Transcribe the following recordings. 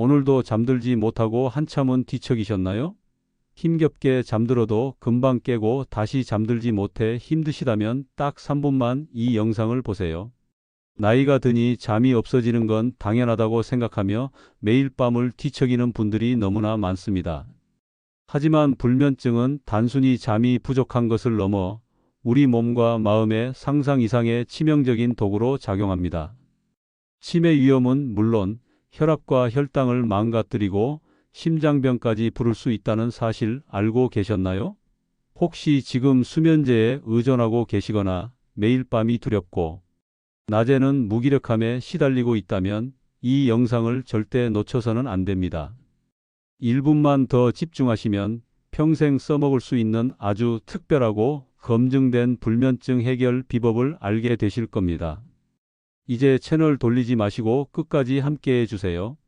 오늘도 잠들지 못하고 한참은 뒤척이셨나요? 힘겹게 잠들어도 금방 깨고 다시 잠들지 못해 힘드시다면 딱 3분만 이 영상을 보세요. 나이가 드니 잠이 없어지는 건 당연하다고 생각하며 매일 밤을 뒤척이는 분들이 너무나 많습니다. 하지만 불면증은 단순히 잠이 부족한 것을 넘어 우리 몸과 마음의 상상 이상의 치명적인 도구로 작용합니다. 치매 위험은 물론 혈압과 혈당을 망가뜨리고 심장병까지 부를 수 있다는 사실 알고 계셨나요? 혹시 지금 수면제에 의존하고 계시거나 매일 밤이 두렵고 낮에는 무기력함에 시달리고 있다면 이 영상을 절대 놓쳐서는 안 됩니다. 1분만 더 집중하시면 평생 써먹을 수 있는 아주 특별하고 검증된 불면증 해결 비법을 알게 되실 겁니다. 이제 채널 돌리지 마시고 끝까지 함께 해주세요.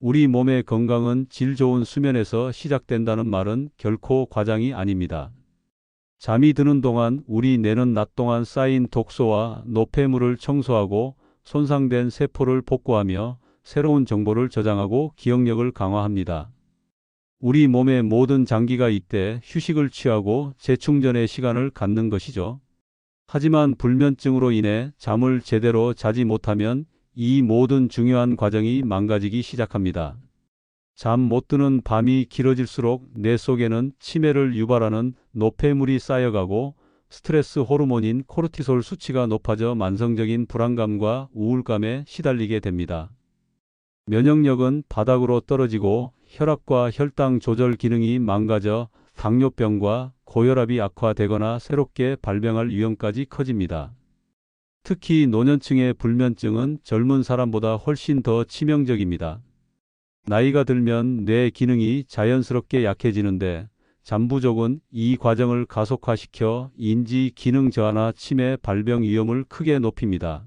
우리 몸의 건강은 질 좋은 수면에서 시작된다는 말은 결코 과장이 아닙니다. 잠이 드는 동안 우리 뇌는 낮 동안 쌓인 독소와 노폐물을 청소하고 손상된 세포를 복구하며 새로운 정보를 저장하고 기억력을 강화합니다. 우리 몸의 모든 장기가 이때 휴식을 취하고 재충전의 시간을 갖는 것이죠. 하지만 불면증으로 인해 잠을 제대로 자지 못하면 이 모든 중요한 과정이 망가지기 시작합니다. 잠 못 드는 밤이 길어질수록 뇌 속에는 치매를 유발하는 노폐물이 쌓여가고 스트레스 호르몬인 코르티솔 수치가 높아져 만성적인 불안감과 우울감에 시달리게 됩니다. 면역력은 바닥으로 떨어지고 혈압과 혈당 조절 기능이 망가져 당뇨병과 고혈압이 악화되거나 새롭게 발병할 위험까지 커집니다. 특히 노년층의 불면증은 젊은 사람보다 훨씬 더 치명적입니다. 나이가 들면 뇌 기능이 자연스럽게 약해지는데 잠 부족은 이 과정을 가속화시켜 인지 기능 저하나 치매 발병 위험을 크게 높입니다.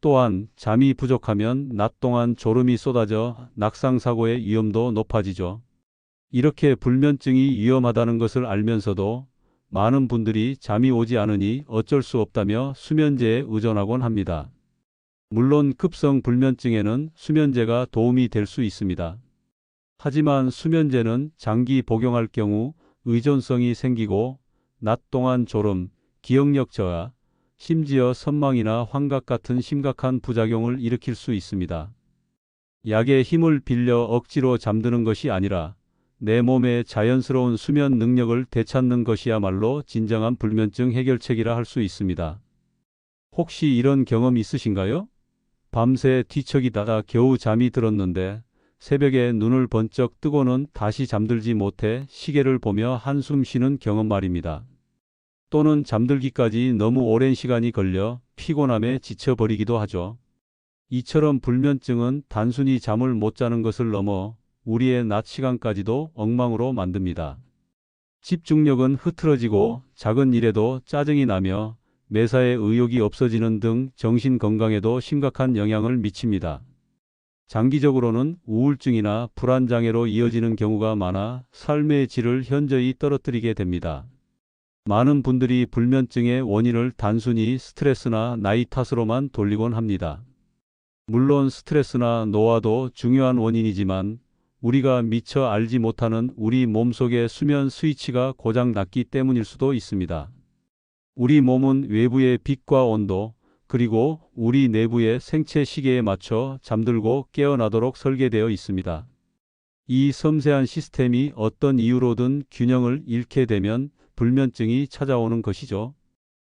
또한 잠이 부족하면 낮 동안 졸음이 쏟아져 낙상 사고의 위험도 높아지죠. 이렇게 불면증이 위험하다는 것을 알면서도 많은 분들이 잠이 오지 않으니 어쩔 수 없다며 수면제에 의존하곤 합니다. 물론 급성 불면증에는 수면제가 도움이 될 수 있습니다. 하지만 수면제는 장기 복용할 경우 의존성이 생기고 낮 동안 졸음, 기억력 저하, 심지어 선망이나 환각 같은 심각한 부작용을 일으킬 수 있습니다. 약의 힘을 빌려 억지로 잠드는 것이 아니라 내 몸의 자연스러운 수면 능력을 되찾는 것이야말로 진정한 불면증 해결책이라 할 수 있습니다. 혹시 이런 경험 있으신가요? 밤새 뒤척이다가 겨우 잠이 들었는데 새벽에 눈을 번쩍 뜨고는 다시 잠들지 못해 시계를 보며 한숨 쉬는 경험 말입니다. 또는 잠들기까지 너무 오랜 시간이 걸려 피곤함에 지쳐버리기도 하죠. 이처럼 불면증은 단순히 잠을 못 자는 것을 넘어 우리의 낮 시간까지도 엉망으로 만듭니다. 집중력은 흐트러지고 작은 일에도 짜증이 나며 매사에 의욕이 없어지는 등 정신 건강에도 심각한 영향을 미칩니다. 장기적으로는 우울증이나 불안장애로 이어지는 경우가 많아 삶의 질을 현저히 떨어뜨리게 됩니다. 많은 분들이 불면증의 원인을 단순히 스트레스나 나이 탓으로만 돌리곤 합니다. 물론 스트레스나 노화도 중요한 원인이지만 우리가 미처 알지 못하는 우리 몸속의 수면 스위치가 고장 났기 때문일 수도 있습니다. 우리 몸은 외부의 빛과 온도, 그리고 우리 내부의 생체 시계에 맞춰 잠들고 깨어나도록 설계되어 있습니다. 이 섬세한 시스템이 어떤 이유로든 균형을 잃게 되면 불면증이 찾아오는 것이죠.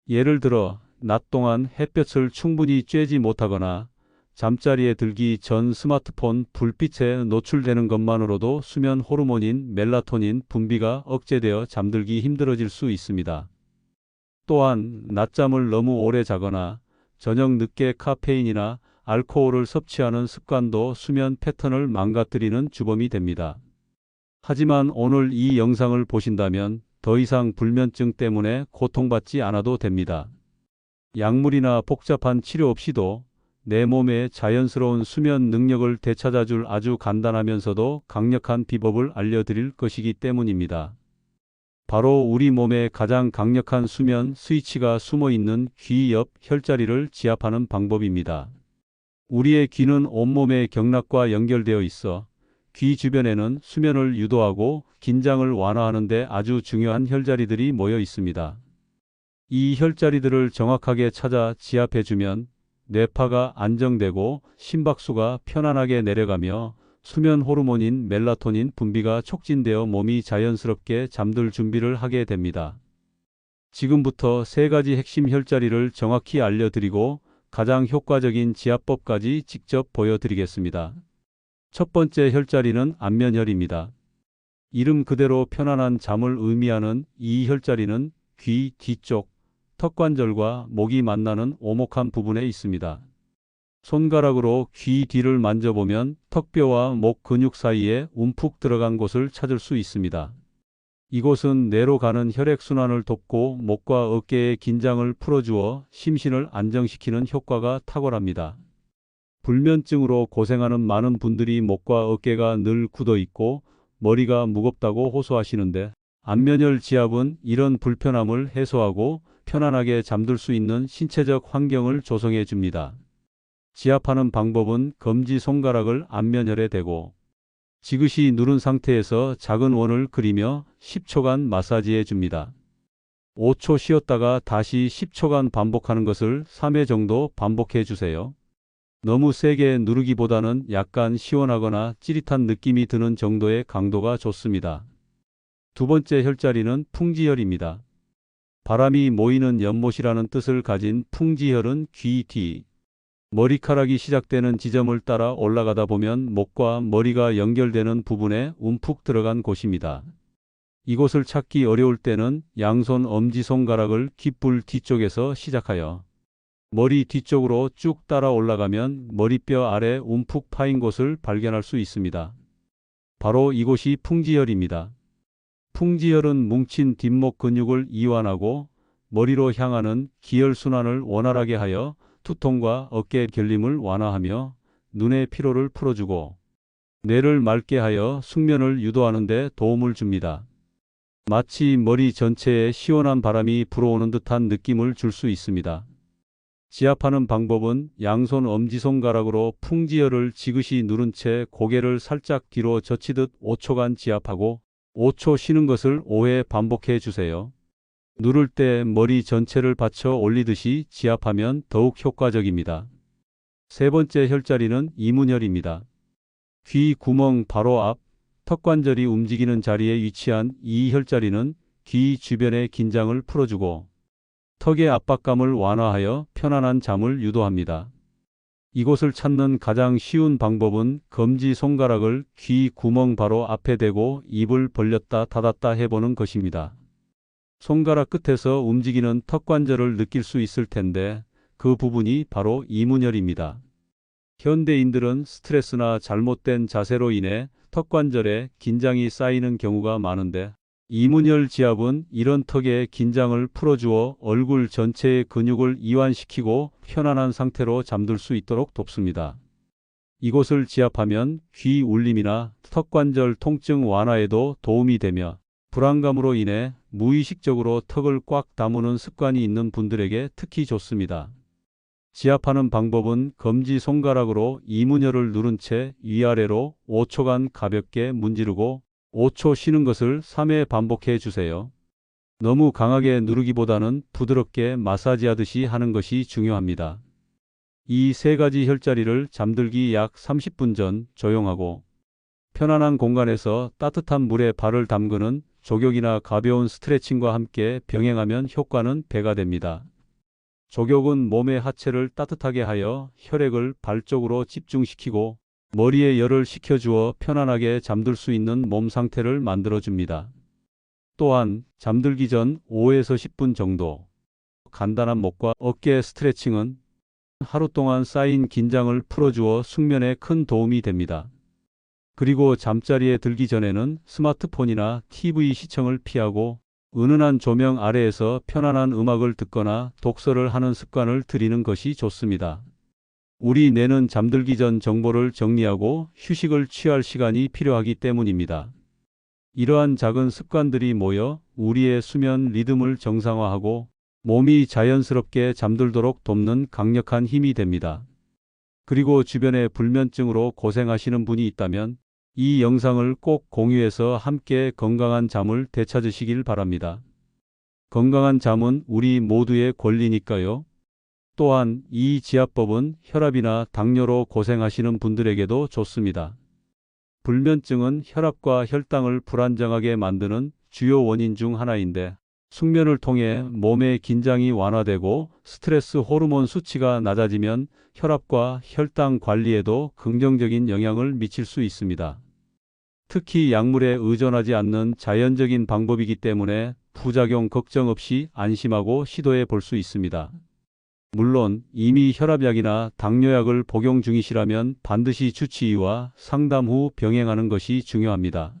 예를 들어, 낮 동안 햇볕을 충분히 쬐지 못하거나 잠자리에 들기 전 스마트폰 불빛에 노출되는 것만으로도 수면 호르몬인 멜라토닌 분비가 억제되어 잠들기 힘들어질 수 있습니다. 또한 낮잠을 너무 오래 자거나 저녁 늦게 카페인이나 알코올을 섭취하는 습관도 수면 패턴을 망가뜨리는 주범이 됩니다. 하지만 오늘 이 영상을 보신다면 더 이상 불면증 때문에 고통받지 않아도 됩니다. 약물이나 복잡한 치료 없이도 내 몸의 자연스러운 수면 능력을 되찾아줄 아주 간단하면서도 강력한 비법을 알려드릴 것이기 때문입니다. 바로 우리 몸의 가장 강력한 수면 스위치가 숨어 있는 귀 옆 혈자리를 지압하는 방법입니다. 우리의 귀는 온몸의 경락과 연결되어 있어 귀 주변에는 수면을 유도하고 긴장을 완화하는 데 아주 중요한 혈자리들이 모여 있습니다. 이 혈자리들을 정확하게 찾아 지압해주면 뇌파가 안정되고 심박수가 편안하게 내려가며 수면 호르몬인 멜라토닌 분비가 촉진되어 몸이 자연스럽게 잠들 준비를 하게 됩니다. 지금부터 세 가지 핵심 혈자리를 정확히 알려드리고 가장 효과적인 지압법까지 직접 보여드리겠습니다. 첫 번째 혈자리는 안면혈입니다. 이름 그대로 편안한 잠을 의미하는 이 혈자리는 귀 뒤쪽 턱관절과 목이 만나는 오목한 부분에 있습니다. 손가락으로 귀 뒤를 만져보면 턱뼈와 목 근육 사이에 움푹 들어간 곳을 찾을 수 있습니다. 이곳은 뇌로 가는 혈액순환을 돕고 목과 어깨의 긴장을 풀어주어 심신을 안정시키는 효과가 탁월합니다. 불면증으로 고생하는 많은 분들이 목과 어깨가 늘 굳어 있고 머리가 무겁다고 호소하시는데 안면혈 지압은 이런 불편함을 해소하고 편안하게 잠들 수 있는 신체적 환경을 조성해 줍니다. 지압하는 방법은 검지 손가락을 안면혈에 대고 지그시 누른 상태에서 작은 원을 그리며 10초간 마사지해 줍니다. 5초 쉬었다가 다시 10초간 반복하는 것을 3회 정도 반복해 주세요. 너무 세게 누르기보다는 약간 시원하거나 찌릿한 느낌이 드는 정도의 강도가 좋습니다. 두 번째 혈자리는 풍지혈입니다. 바람이 모이는 연못이라는 뜻을 가진 풍지혈은 귀 뒤, 머리카락이 시작되는 지점을 따라 올라가다 보면 목과 머리가 연결되는 부분에 움푹 들어간 곳입니다. 이곳을 찾기 어려울 때는 양손 엄지손가락을 귓불 뒤쪽에서 시작하여 머리 뒤쪽으로 쭉 따라 올라가면 머리뼈 아래 움푹 파인 곳을 발견할 수 있습니다. 바로 이곳이 풍지혈입니다. 풍지혈은 뭉친 뒷목 근육을 이완하고 머리로 향하는 기혈순환을 원활하게 하여 투통과 어깨 결림을 완화하며 눈의 피로를 풀어주고 뇌를 맑게 하여 숙면을 유도하는 데 도움을 줍니다. 마치 머리 전체에 시원한 바람이 불어오는 듯한 느낌을 줄 수 있습니다. 지압하는 방법은 양손 엄지손가락으로 풍지혈을 지그시 누른 채 고개를 살짝 뒤로 젖히듯 5초간 지압하고 5초 쉬는 것을 5회 반복해 주세요. 누를 때 머리 전체를 받쳐 올리듯이 지압하면 더욱 효과적입니다. 세 번째 혈자리는 이문혈입니다. 귀 구멍 바로 앞 턱관절이 움직이는 자리에 위치한 이 혈자리는 귀 주변의 긴장을 풀어주고 턱의 압박감을 완화하여 편안한 잠을 유도합니다. 이곳을 찾는 가장 쉬운 방법은 검지 손가락을 귀 구멍 바로 앞에 대고 입을 벌렸다 닫았다 해보는 것입니다. 손가락 끝에서 움직이는 턱 관절을 느낄 수 있을 텐데 그 부분이 바로 이문혈입니다. 현대인들은 스트레스나 잘못된 자세로 인해 턱 관절에 긴장이 쌓이는 경우가 많은데 이문혈 지압은 이런 턱의 긴장을 풀어주어 얼굴 전체의 근육을 이완시키고 편안한 상태로 잠들 수 있도록 돕습니다. 이곳을 지압하면 귀 울림이나 턱관절 통증 완화에도 도움이 되며 불안감으로 인해 무의식적으로 턱을 꽉 다무는 습관이 있는 분들에게 특히 좋습니다. 지압하는 방법은 검지 손가락으로 이문혈을 누른 채 위아래로 5초간 가볍게 문지르고 5초 쉬는 것을 3회 반복해 주세요. 너무 강하게 누르기보다는 부드럽게 마사지하듯이 하는 것이 중요합니다. 이 세 가지 혈자리를 잠들기 약 30분 전 조용하고 편안한 공간에서 따뜻한 물에 발을 담그는 조격이나 가벼운 스트레칭과 함께 병행하면 효과는 배가 됩니다. 조격은 몸의 하체를 따뜻하게 하여 혈액을 발 쪽으로 집중시키고 머리에 열을 식혀주어 편안하게 잠들 수 있는 몸 상태를 만들어줍니다. 또한 잠들기 전 5에서 10분 정도 간단한 목과 어깨 스트레칭은 하루 동안 쌓인 긴장을 풀어주어 숙면에 큰 도움이 됩니다. 그리고 잠자리에 들기 전에는 스마트폰이나 TV 시청을 피하고 은은한 조명 아래에서 편안한 음악을 듣거나 독서를 하는 습관을 들이는 것이 좋습니다. 우리 뇌는 잠들기 전 정보를 정리하고 휴식을 취할 시간이 필요하기 때문입니다. 이러한 작은 습관들이 모여 우리의 수면 리듬을 정상화하고 몸이 자연스럽게 잠들도록 돕는 강력한 힘이 됩니다. 그리고 주변에 불면증으로 고생하시는 분이 있다면 이 영상을 꼭 공유해서 함께 건강한 잠을 되찾으시길 바랍니다. 건강한 잠은 우리 모두의 권리니까요. 또한 이 지압법은 혈압이나 당뇨로 고생하시는 분들에게도 좋습니다. 불면증은 혈압과 혈당을 불안정하게 만드는 주요 원인 중 하나인데 숙면을 통해 몸의 긴장이 완화되고 스트레스 호르몬 수치가 낮아지면 혈압과 혈당 관리에도 긍정적인 영향을 미칠 수 있습니다. 특히 약물에 의존하지 않는 자연적인 방법이기 때문에 부작용 걱정 없이 안심하고 시도해 볼 수 있습니다. 물론 이미 혈압약이나 당뇨약을 복용 중이시라면 반드시 주치의와 상담 후 병행하는 것이 중요합니다.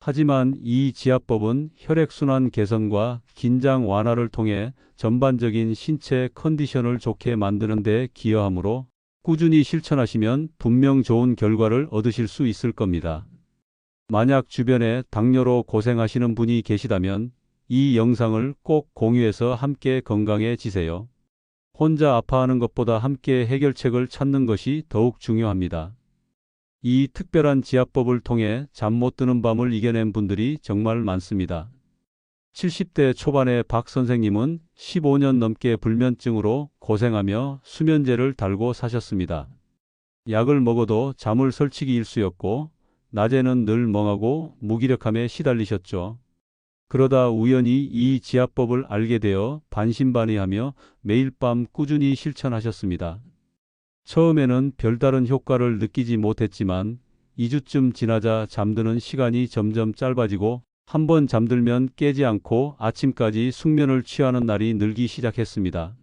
하지만 이 지압법은 혈액순환 개선과 긴장 완화를 통해 전반적인 신체 컨디션을 좋게 만드는 데 기여하므로 꾸준히 실천하시면 분명 좋은 결과를 얻으실 수 있을 겁니다. 만약 주변에 당뇨로 고생하시는 분이 계시다면 이 영상을 꼭 공유해서 함께 건강해지세요. 혼자 아파하는 것보다 함께 해결책을 찾는 것이 더욱 중요합니다. 이 특별한 지압법을 통해 잠 못 드는 밤을 이겨낸 분들이 정말 많습니다. 70대 초반의 박 선생님은 15년 넘게 불면증으로 고생하며 수면제를 달고 사셨습니다. 약을 먹어도 잠을 설치기 일쑤였고 낮에는 늘 멍하고 무기력함에 시달리셨죠. 그러다 우연히 이 지압법을 알게 되어 반신반의하며 매일 밤 꾸준히 실천하셨습니다. 처음에는 별다른 효과를 느끼지 못했지만 2주쯤 지나자 잠드는 시간이 점점 짧아지고 한 번 잠들면 깨지 않고 아침까지 숙면을 취하는 날이 늘기 시작했습니다.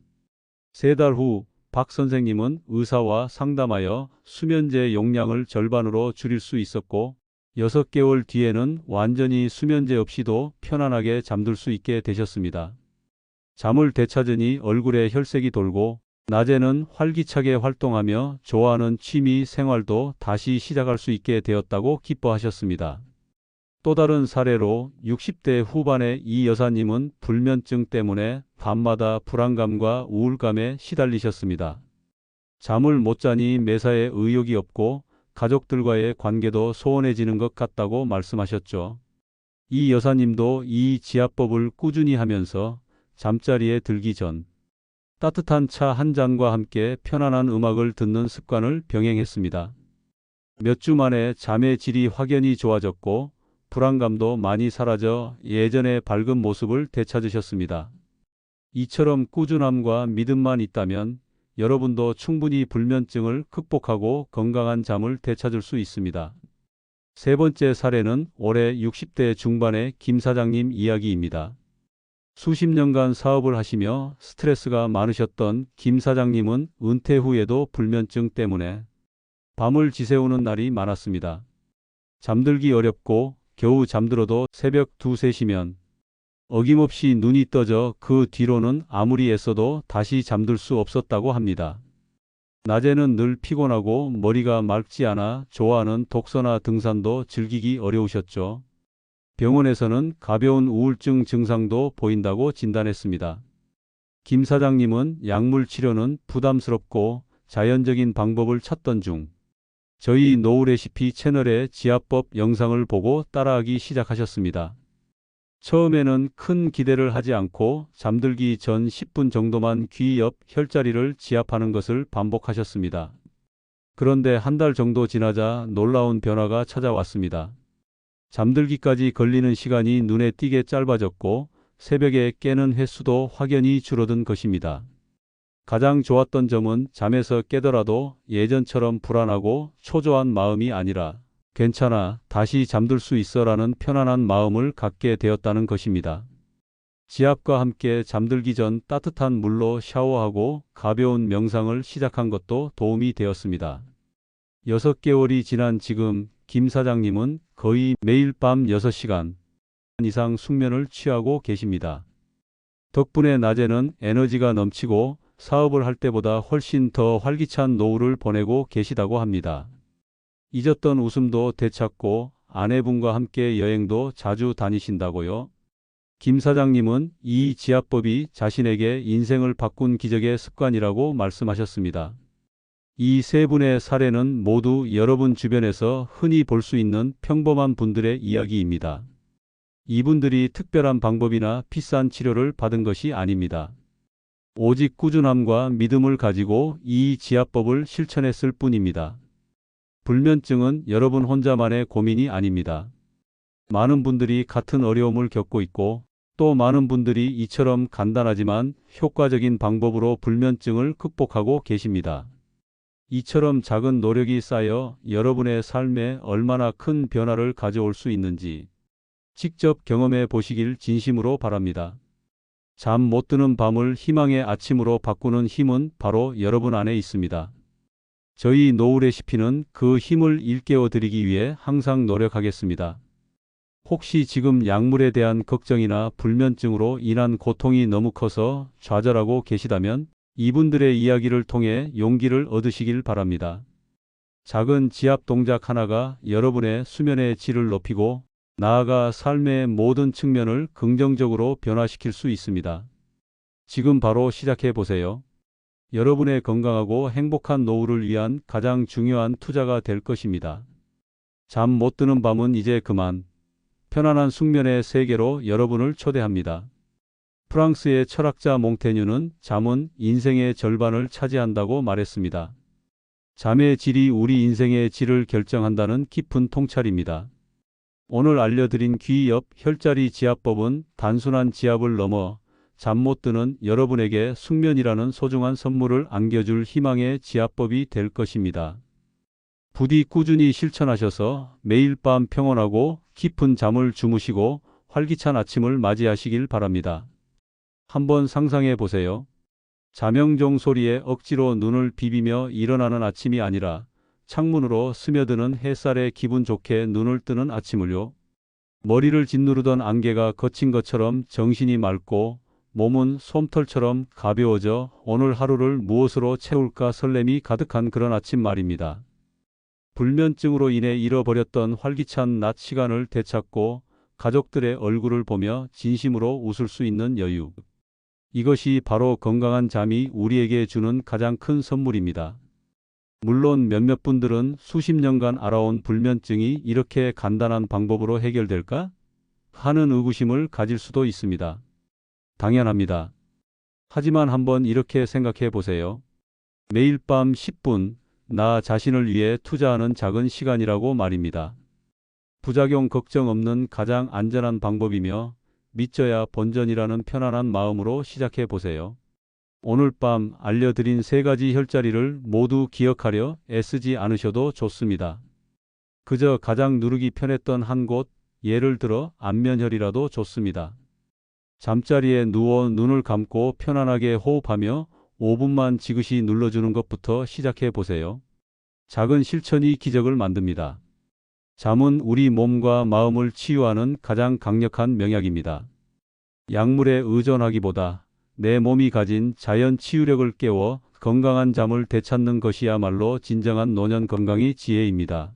세 달 후 박 선생님은 의사와 상담하여 수면제 용량을 절반으로 줄일 수 있었고 6개월 뒤에는 완전히 수면제 없이도 편안하게 잠들 수 있게 되셨습니다. 잠을 되찾으니 얼굴에 혈색이 돌고 낮에는 활기차게 활동하며 좋아하는 취미 생활도 다시 시작할 수 있게 되었다고 기뻐하셨습니다. 또 다른 사례로 60대 후반의 이 여사님은 불면증 때문에 밤마다 불안감과 우울감에 시달리셨습니다. 잠을 못 자니 매사에 의욕이 없고 가족들과의 관계도 소원해지는 것 같다고 말씀하셨죠. 이 여사님도 이 지압법을 꾸준히 하면서 잠자리에 들기 전 따뜻한 차 한 잔과 함께 편안한 음악을 듣는 습관을 병행했습니다. 몇 주 만에 잠의 질이 확연히 좋아졌고 불안감도 많이 사라져 예전의 밝은 모습을 되찾으셨습니다. 이처럼 꾸준함과 믿음만 있다면 여러분도 충분히 불면증을 극복하고 건강한 잠을 되찾을 수 있습니다. 세 번째 사례는 올해 60대 중반의 김 사장님 이야기입니다. 수십 년간 사업을 하시며 스트레스가 많으셨던 김 사장님은 은퇴 후에도 불면증 때문에 밤을 지새우는 날이 많았습니다. 잠들기 어렵고 겨우 잠들어도 새벽 2, 3시면 어김없이 눈이 떠져 그 뒤로는 아무리 애써도 다시 잠들 수 없었다고 합니다. 낮에는 늘 피곤하고 머리가 맑지 않아 좋아하는 독서나 등산도 즐기기 어려우셨죠. 병원에서는 가벼운 우울증 증상도 보인다고 진단했습니다. 김 사장님은 약물 치료는 부담스럽고 자연적인 방법을 찾던 중 저희 노우 레시피 채널의 지압법 영상을 보고 따라하기 시작하셨습니다. 처음에는 큰 기대를 하지 않고 잠들기 전 10분 정도만 귀 옆 혈자리를 지압하는 것을 반복하셨습니다. 그런데 한 달 정도 지나자 놀라운 변화가 찾아왔습니다. 잠들기까지 걸리는 시간이 눈에 띄게 짧아졌고 새벽에 깨는 횟수도 확연히 줄어든 것입니다. 가장 좋았던 점은 잠에서 깨더라도 예전처럼 불안하고 초조한 마음이 아니라 괜찮아, 다시 잠들 수 있어라는 편안한 마음을 갖게 되었다는 것입니다. 지압과 함께 잠들기 전 따뜻한 물로 샤워하고 가벼운 명상을 시작한 것도 도움이 되었습니다. 6개월이 지난 지금 김 사장님은 거의 매일 밤 6시간 이상 숙면을 취하고 계십니다. 덕분에 낮에는 에너지가 넘치고 사업을 할 때보다 훨씬 더 활기찬 노후를 보내고 계시다고 합니다. 잊었던 웃음도 되찾고 아내분과 함께 여행도 자주 다니신다고요. 김 사장님은 이 지압법이 자신에게 인생을 바꾼 기적의 습관이라고 말씀하셨습니다. 이 세 분의 사례는 모두 여러분 주변에서 흔히 볼 수 있는 평범한 분들의 이야기입니다. 이분들이 특별한 방법이나 비싼 치료를 받은 것이 아닙니다. 오직 꾸준함과 믿음을 가지고 이 지압법을 실천했을 뿐입니다. 불면증은 여러분 혼자만의 고민이 아닙니다. 많은 분들이 같은 어려움을 겪고 있고 또 많은 분들이 이처럼 간단하지만 효과적인 방법으로 불면증을 극복하고 계십니다. 이처럼 작은 노력이 쌓여 여러분의 삶에 얼마나 큰 변화를 가져올 수 있는지 직접 경험해 보시길 진심으로 바랍니다. 잠 못 드는 밤을 희망의 아침으로 바꾸는 힘은 바로 여러분 안에 있습니다. 저희 노우 레시피는 그 힘을 일깨워 드리기 위해 항상 노력하겠습니다. 혹시 지금 약물에 대한 걱정이나 불면증으로 인한 고통이 너무 커서 좌절하고 계시다면 이분들의 이야기를 통해 용기를 얻으시길 바랍니다. 작은 지압 동작 하나가 여러분의 수면의 질을 높이고 나아가 삶의 모든 측면을 긍정적으로 변화시킬 수 있습니다. 지금 바로 시작해 보세요. 여러분의 건강하고 행복한 노후를 위한 가장 중요한 투자가 될 것입니다. 잠 못 드는 밤은 이제 그만. 편안한 숙면의 세계로 여러분을 초대합니다. 프랑스의 철학자 몽테뉴는 잠은 인생의 절반을 차지한다고 말했습니다. 잠의 질이 우리 인생의 질을 결정한다는 깊은 통찰입니다. 오늘 알려드린 귀엽 혈자리 지압법은 단순한 지압을 넘어 잠 못 드는 여러분에게 숙면이라는 소중한 선물을 안겨줄 희망의 지압법이 될 것입니다. 부디 꾸준히 실천하셔서 매일 밤 평온하고 깊은 잠을 주무시고 활기찬 아침을 맞이하시길 바랍니다. 한번 상상해 보세요. 자명종 소리에 억지로 눈을 비비며 일어나는 아침이 아니라 창문으로 스며드는 햇살에 기분 좋게 눈을 뜨는 아침을요. 머리를 짓누르던 안개가 거친 것처럼 정신이 맑고 몸은 솜털처럼 가벼워져 오늘 하루를 무엇으로 채울까 설렘이 가득한 그런 아침 말입니다. 불면증으로 인해 잃어버렸던 활기찬 낮 시간을 되찾고 가족들의 얼굴을 보며 진심으로 웃을 수 있는 여유. 이것이 바로 건강한 잠이 우리에게 주는 가장 큰 선물입니다. 물론 몇몇 분들은 수십 년간 알아온 불면증이 이렇게 간단한 방법으로 해결될까? 하는 의구심을 가질 수도 있습니다. 당연합니다. 하지만 한번 이렇게 생각해 보세요. 매일 밤 10분, 나 자신을 위해 투자하는 작은 시간이라고 말입니다. 부작용 걱정 없는 가장 안전한 방법이며 믿져야 본전이라는 편안한 마음으로 시작해 보세요. 오늘 밤 알려드린 세 가지 혈자리를 모두 기억하려 애쓰지 않으셔도 좋습니다. 그저 가장 누르기 편했던 한 곳, 예를 들어 안면혈이라도 좋습니다. 잠자리에 누워 눈을 감고 편안하게 호흡하며 5분만 지그시 눌러주는 것부터 시작해 보세요. 작은 실천이 기적을 만듭니다. 잠은 우리 몸과 마음을 치유하는 가장 강력한 명약입니다. 약물에 의존하기보다 내 몸이 가진 자연 치유력을 깨워 건강한 잠을 되찾는 것이야말로 진정한 노년 건강의 지혜입니다.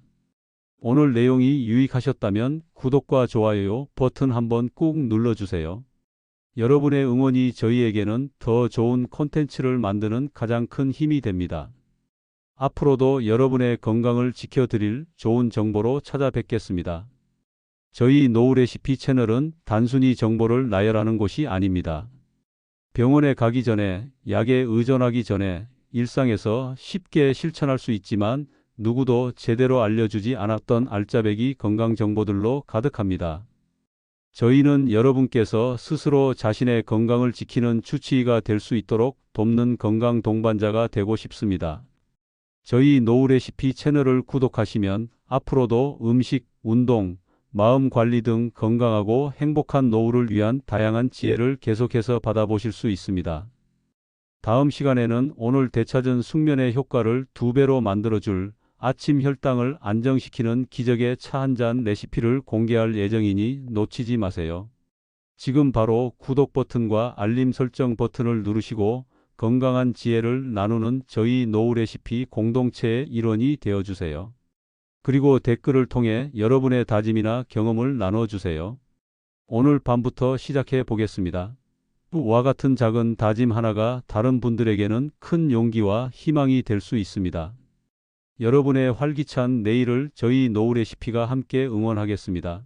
오늘 내용이 유익하셨다면 구독과 좋아요 버튼 한번 꾹 눌러주세요. 여러분의 응원이 저희에게는 더 좋은 콘텐츠를 만드는 가장 큰 힘이 됩니다. 앞으로도 여러분의 건강을 지켜드릴 좋은 정보로 찾아뵙겠습니다. 저희 노우 레시피 채널은 단순히 정보를 나열하는 곳이 아닙니다. 병원에 가기 전에, 약에 의존하기 전에 일상에서 쉽게 실천할 수 있지만 누구도 제대로 알려주지 않았던 알짜배기 건강 정보들로 가득합니다. 저희는 여러분께서 스스로 자신의 건강을 지키는 주치의가 될 수 있도록 돕는 건강 동반자가 되고 싶습니다. 저희 노우 레시피 채널을 구독하시면 앞으로도 음식, 운동, 마음 관리 등 건강하고 행복한 노후를 위한 다양한 지혜를 계속해서 받아보실 수 있습니다. 다음 시간에는 오늘 되찾은 숙면의 효과를 두 배로 만들어줄 아침 혈당을 안정시키는 기적의 차 한 잔 레시피를 공개할 예정이니 놓치지 마세요. 지금 바로 구독 버튼과 알림 설정 버튼을 누르시고 건강한 지혜를 나누는 저희 노우 레시피 공동체의 일원이 되어 주세요. 그리고 댓글을 통해 여러분의 다짐이나 경험을 나눠 주세요. 오늘 밤부터 시작해 보겠습니다. 와 같은 작은 다짐 하나가 다른 분들에게는 큰 용기와 희망이 될 수 있습니다. 여러분의 활기찬 내일을 저희 노우 레시피가 함께 응원하겠습니다.